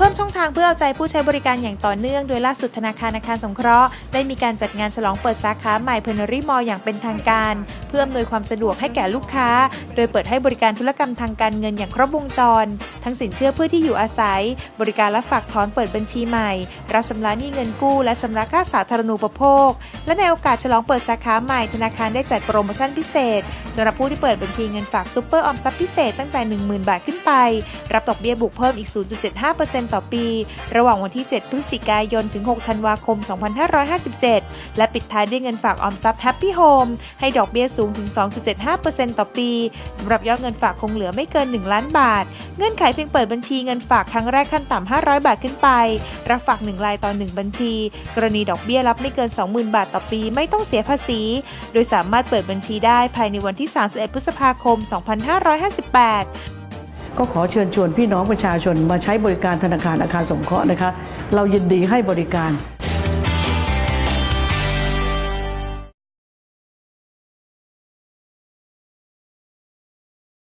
เพิ่มช่องทางเพื่อเอาใจผู้ใช้บริการอย่างต่อเนื่อง โดยล่าสุดธนาคารอาคารสงเคราะห์ได้มีการจัดงานฉลองเปิดสาขาใหม่เพนรีมอลอย่างเป็นทางการ เพื่ออำนวยความสะดวกให้แก่ลูกค้า โดยเปิดให้บริการธุรกรรมทางการเงินอย่างครบวงจร ทั้งสินเชื่อเพื่อที่อยู่อาศัย บริการรับฝากถอนเปิดบัญชีใหม่ รับชำระหนี้เงินกู้ และชำระค่าสาธารณูปโภค และในโอกาสฉลองเปิดสาขาใหม่ธนาคารได้จัดโปรโมชั่นพิเศษสำหรับผู้ที่เปิดบัญชีเงินฝากซุปเปอร์ออมทรัพย์พิเศษตั้งแต่ 10,000 บาทขึ้นไป รับดอกเบี้ยบวกเพิ่มอีก 0.75%ต่อปี ระหว่างวันที่ 7 พฤศจิกายน ถึง 6 ธันวาคม 2557 และปิดท้ายด้วยเงินฝากออมทรัพย์ Happy Home ให้ดอกเบี้ยสูงถึง 2.75%ต่อปีสำหรับยอดเงินฝากคงเหลือไม่เกิน 1 ล้านบาท เงื่อนไขเพียงเปิดบัญชีเงินฝากครั้งแรกขั้นต่ำ500 บาทขึ้นไป รับฝาก 1 รายต่อ 1 บัญชี กรณีดอกเบี้ยรับไม่เกิน 20,000 บาทต่อปี ไม่ต้องเสียภาษี โดยสามารถเปิดบัญชีได้ภายในวันที่ 31 พฤษภาคม 2558 ก็ขอเชิญชวนพี่น้องประชาชนมาใช้บริการธนาคารอาคารสงเคราะห์นะคะ เรายินดีให้บริการ